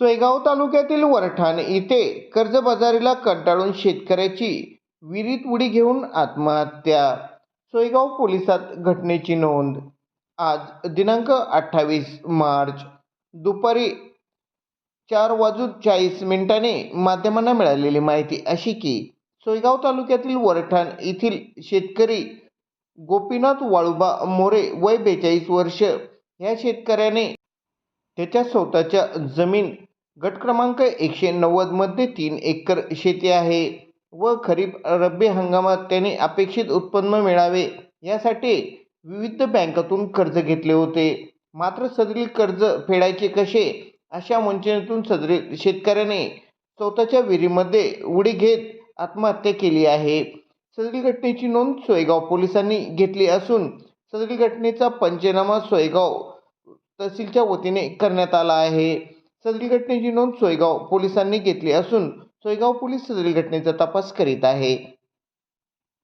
सोयगाव तालुक्यातील वरठाण इथे कर्जबाजारीला कंटाळून शेतकऱ्याची विहिरीत उडी घेऊन आत्महत्या. सोयगाव पोलिसात घटनेची नोंद आज दिनांक अठ्ठावीस मार्च. दुपारी चार वाजून चाळीस मिनिटाने माध्यमांना मिळालेली माहिती अशी की सोयगाव तालुक्यातील वरठाण येथील शेतकरी गोपीनाथ वाळुबा मोरे वय बेचाळीस वर्ष. ह्या शेतकऱ्याने त्याच्या स्वतःच्या जमीन गट क्रमांक एकशे नव्वदमध्ये तीन एकर शेती आहे व खरीप रब्बी हंगामात त्याने अपेक्षित उत्पन्न मिळावे. यासाठी विविध बँकातून कर्ज घेतले होते. मात्र सदरील कर्ज फेडायचे कसे? अशा वंचनेतून सदरील शेतकऱ्याने स्वतःच्या विहिरीमध्ये उडी घेत आत्महत्या केली आहे. सदरील घटनेची नोंद सोयगाव पोलिसांनी घेतली असून सदरील घटनेचा पंचनामा सोयगाव तहसीलच्या वतीने करण्यात आला आहे. सदरील घटनेची नोंद सोयगाव पोलिसांनी घेतली असून सोयगाव पोलीस सदरील घटनेचा तपास करीत आहे.